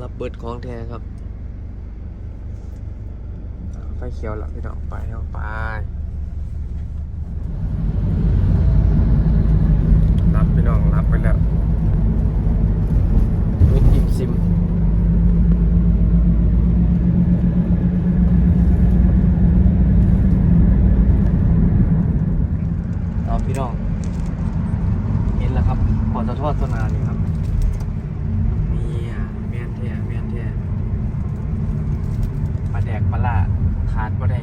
รับเบิดของแท้ครับ ไฟเขียวละพี่น้องไปเอาไปรับพี่น้องรับไปแล้วมิดอิมซิมเอาพี่น้อง เห็นแล้วครับปตทสนานี่ครับ นี่อะแมนเทียแมนเทีย ปลาแดกปลาล่าขาดบ่ได้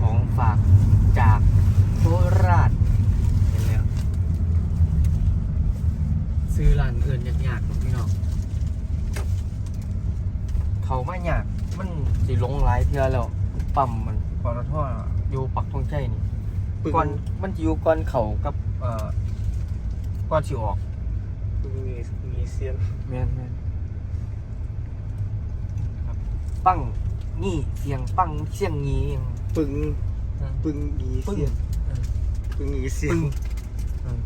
ของฝากจากโคราช เห็นแล้ว ซื้อร้านเอื่นยากๆของพี่น้อง เขาไม่ยาก มันสิหลงหลายเทื่อแล้วปั๊มมันปตทอยู่ปักธงชัยนี่ปึ้งก่อนมันจะอยู่ก่อนเขากับเอ่อก่อนสิออกมีมีเซียนแม่นแม่นครับปังนี่เสียงปังเสียงงี้ยังปึ้งปึ้งมีปึ้งเซียนเออปึ้งมีเซียปึ้นงเออ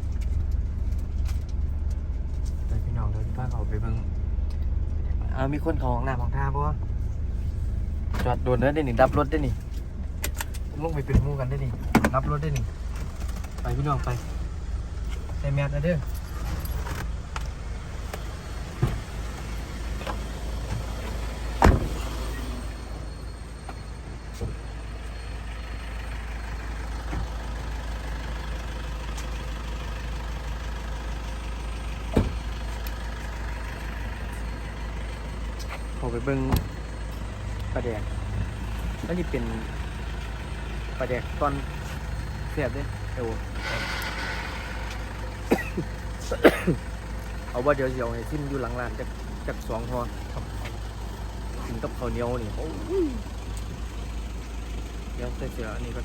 ไปพี่น้องเราจะพาเขาไปเบิ่งอ่ามีคนเขาห้องน้ำของท่าปะวะ จอดโดนเด้อได้นี่ดับรถได้นี่ลงไปเป็นหมู่กันได้นี่รับรถได้นี่ไปพี่น้องไปใส่แมสนะเด้อเขาไปเบิ่ง ปลาแดกแล้วนี่เป็นปลาแดกตอนเสียบเด้เอวเอาว่าเดี๋ยวเดี๋ยวให้ทิมอยู่หลังร้านจากจากสองทอครับถึงกับข้าวเหนียวนี่โอ้ยเดี๋ยวใส่เสื้ออันนี้ก็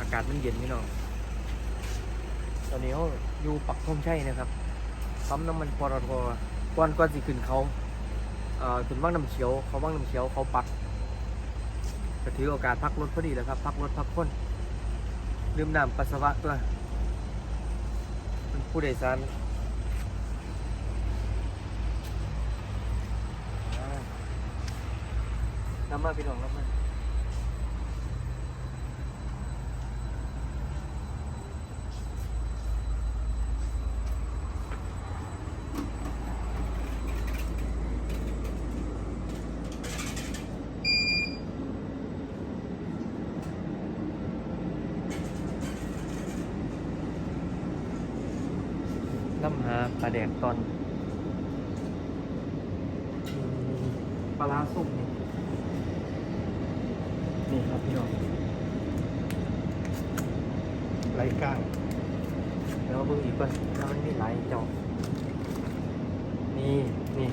อากาศมันเย็นพี่น้องตอนนี้เขาอยู่ปักธงชัยนะครับปั๊มน้ำมันปตทก่อนก่อนสิขึ้นเขา เอ่อถึงว่างน้ำเขียวเขาว่างน้ำเขียวเขาปักก็ถือโอกาสพักรถพอดีแล้วครับ พักรถพักคนลืมน้ำปัสสาวะตัวมันผู้โดยสารน้ำมาพี่น้องน้ำมา น้ำหาปลาแดกตอนปลาร้าส้มนี่นี่ครับพี่น้องไรกลางแล้วเบิ่งอีกก่อนถ้ามันมีหลายจ้านี่นี่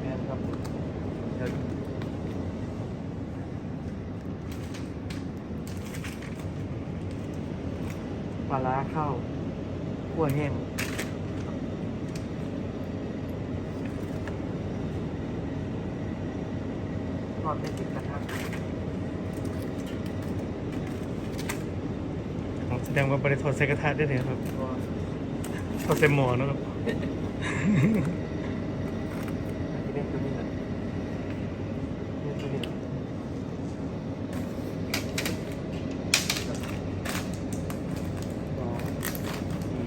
แม่นครับเดี๋ยวปลาร้าข้าว คั่วแห้งทอดไม่ติดกระทะแสดงว่าบริโภคใส่กระทะได้เลยครับตัวทอดใส่หม้อนะครับที่เล่นตัวนี้แหละเล่นตัวนี้แหละสองสี่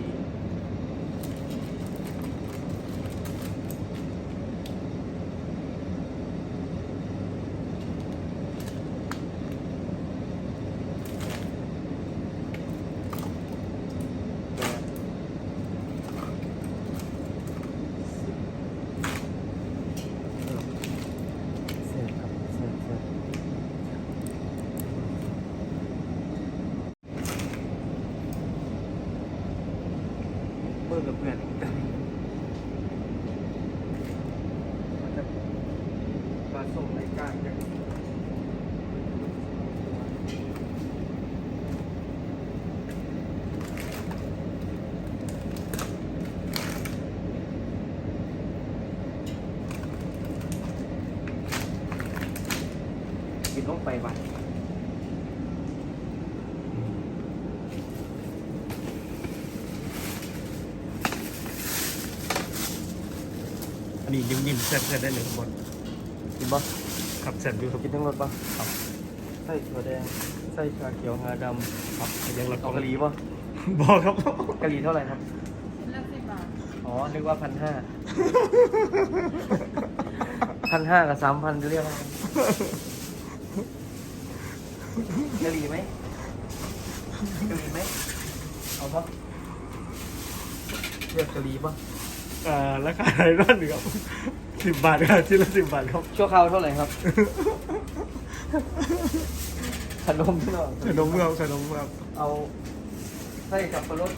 แปด เสิร์ฟครับเสิร์ฟเสิร์ฟ เบิร์กับเพื่อนมันจะปลาส่งรายการกันกินลงไปวัน นี้นิ่มๆแซ่บๆได้เลยทุกคนกินบ่ครับแซ่บอยู่ครับกินทั้งรสบ่ครับไส้ถั่วแดงไส้ชาเขียวงาดำครับยังละเอากะหรี่ป่ะบอกครับกะหรี่เท่าไหร่ครับเลือกสิบบาทอ๋อนึกว่าพันห้าพันห้ากับสามพันจะเรียกว่าไงกะหรี่ไหมกะหรี่ไหมเอาปะเรียกกะหรี่ปะ เอ่อราคาไทยร้อนครับสิบบาทครับชิ้นละสิบบาทครับชั่วคราวเท่าไหร่ครับ ขนมพี่น้องขนมครับขนมครับเอาไส้กับปลารส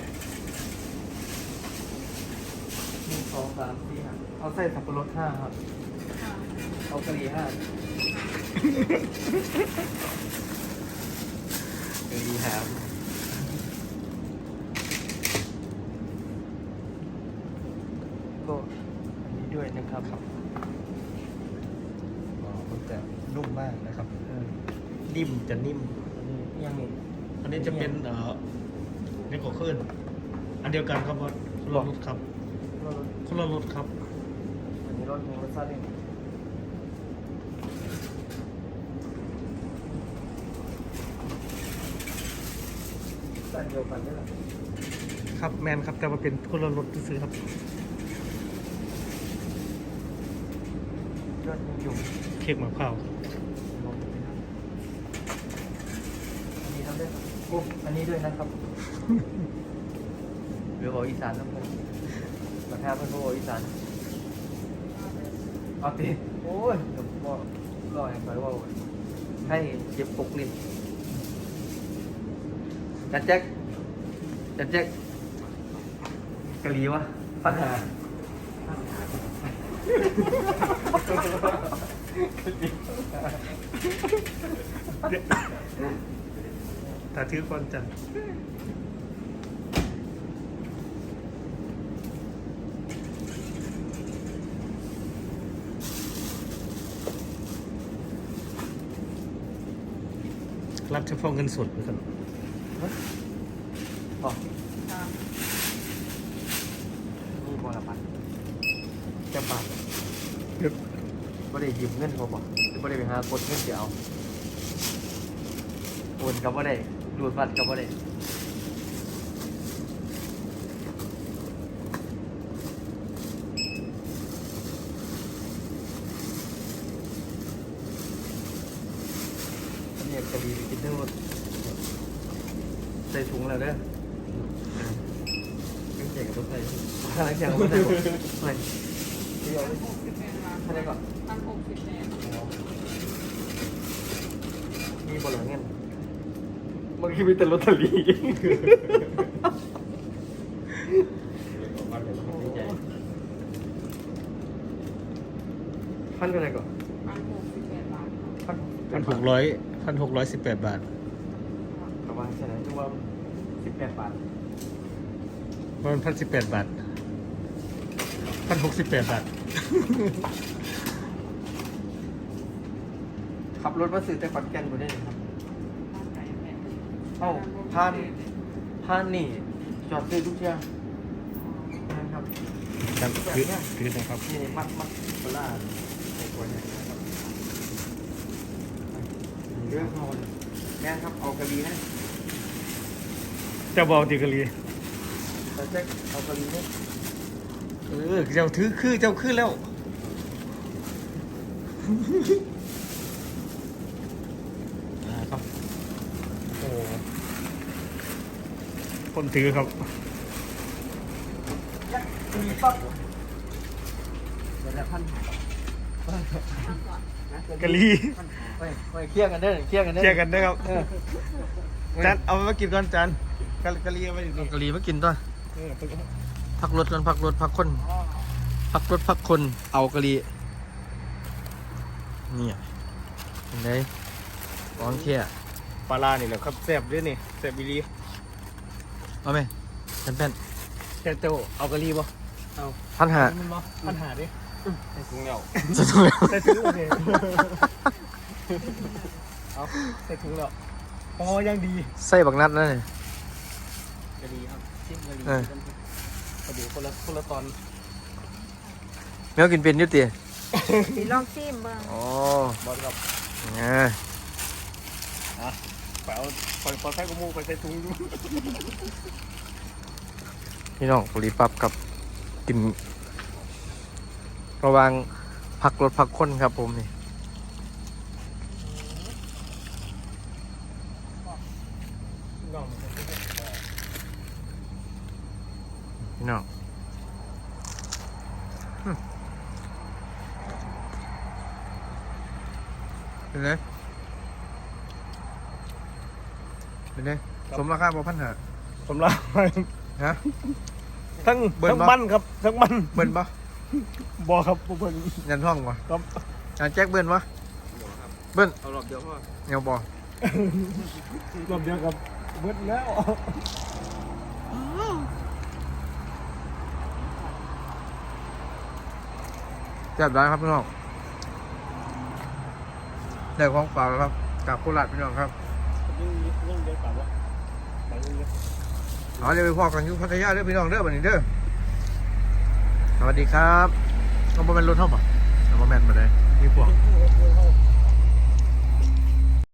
หนึ่งสองสามสี่ห้าเอาไส้สับปะรดห้าครับ เอากะหรี่ห้ากะหรี่ห้าก็อันนี้ด้วยนะ ครับอ๋อมันจะนุ่มมากนะครับ เออนิ่มจะนิ่มอันนี้ยังนี่อันนี้จะเป็นเอ่อนี่ขอขึ้น อันเดียวกันครับว่าคนละรสครับรสคนละรสครับ อันนี้รสของรสชาติเองใส่เดียวกันได้หรอครับแมนครับแต่ว่าเป็นคนละรสซื้อๆครับ ยอดนิย มเค้กมะพร้าวอันนี้ทำได้ครับโอ้อันนี้ด้วยนะครับหรือบอกอีสานน้ำเงินมาแทบเป็นบอกอีสานเอาติโอ้ยเดี๋ยวบอกรอให้ไปว่าให้เจ็บปกลิ้นจัดแจ็คจัดแจ็คกะหรี่วะปัญหา ตาถือควันจันทร์รับเฉพาะเงินสดนะครับบอกค่ะนี่บอลปันจะบาทบ่ได้ยืมเงินเขาบอกบ่ได้ไปหากดเงินเสียเอาโอนกับบ่ได้ดูดบัตรกับบ่ได้อันนี้จะดีไปกินทั้งหมดใส่ถุงแล้วเด้อไม่เจ๋งกับรถใส่อะไรเจ๋งกับรถใส่ผมไม่เดี๋ยว พันหกสิบแปดบาท เท่าไหร่ก่อน พันหกสิบแปด มี บอลเงินมันคือมีแต่ลอตเตอรี่พันเท่าไหร่ก่อนพันหกสิบแปดบาทค่ะพันพันหกร้อยพันหกร้อยสิบแปดบาทประมาณใช่ไหมทุกว่าสิบแปดบาทประมาณพันสิบแปดบาทพันหกสิบแปดบาท ขับรถมาซื้อแต่ขอนแก่นบ่ได้เลยครับพันไก่แปดเอ้าพันพันนี่ จอดซื้อทุกอย่างนะครับครับถือถือนะครับ นี่มัดมัดปลาใส่ตัวใหญ่นะครับเรื่องเอาเลยแม่นครับเอากะหรี่นะเจ้าบอลติกะลีแต่แจ็คเอากะหรี่นะเออเจ้าถือคือเจ้าคือแล้วอ่าครับโอ้ คนถือครับยักษ์มีปั๊บเดี๋ยวจะพันกะลีไปไปเคลียร์กันเด้อเคลียร์กันเด้อเชียร์กันนะครับเออจานเอามากินก่อนจานกะกะลีเอามาอยู่เอานี่กะหรี่มากินด้วยเออพักรถกันพักรถพักคนพักรถพักคนเอากะหรี่เนี่ยเห็นไหมร้อนเที่ยปลาลานี่แหละครับแซ่บด้วยนี่แซ่บบิลี เอาไหมแผ่นแผ่นแค่เจ้าเอากะลีบ่เอาพันหามันบ่ปัญหาดิใส่ถุงแล้วจะถูกแล้วใส่ถุงแล้วเนี่ยเอาใส่ถุงแล้วอ๋อยังดีใส่บักนัดนั่นเลยกะลีครับชิมกะลีเออกระดูกคนละคนละตอนแมวกินเป็นอยุติสิลองซิมเบิ่งอ๋อบอลครับเนี่ย ไปเอาปล่อยปล่อยไฟกระมูไปใส่ถุงดูพี่น้องปุริปับกับกิน ระวังพักรถพักคนครับผมนี่พี่น้องอืมเป็นไง เป็นไงสมราคาพอพันหาสำหรับฮะ ทั้งเบิร์นทั้งปะ มันครับ ทั้งมันเบิ้ลปะบอครับบ่เบิ้ลยันท่องปะครับงานแจ็คเบิ้ลปะเบิ้ลเอารอบเดียวพ่อเงาบอรอบเดียวครับเบิ้ลแล้วแซ่บร้ายครับพี่น้องได้ของฝากแล้วครับจากโคราชพี่น้องครับยังยัง เอาเดี๋ยวไปพอกันอยู่พัทยาเด้อพี่น้องเด้อบันนี้เด้อสวัสดีครับเอาบอแมนรถเท่าป่ะเอาบอแมนมาได้มีพวก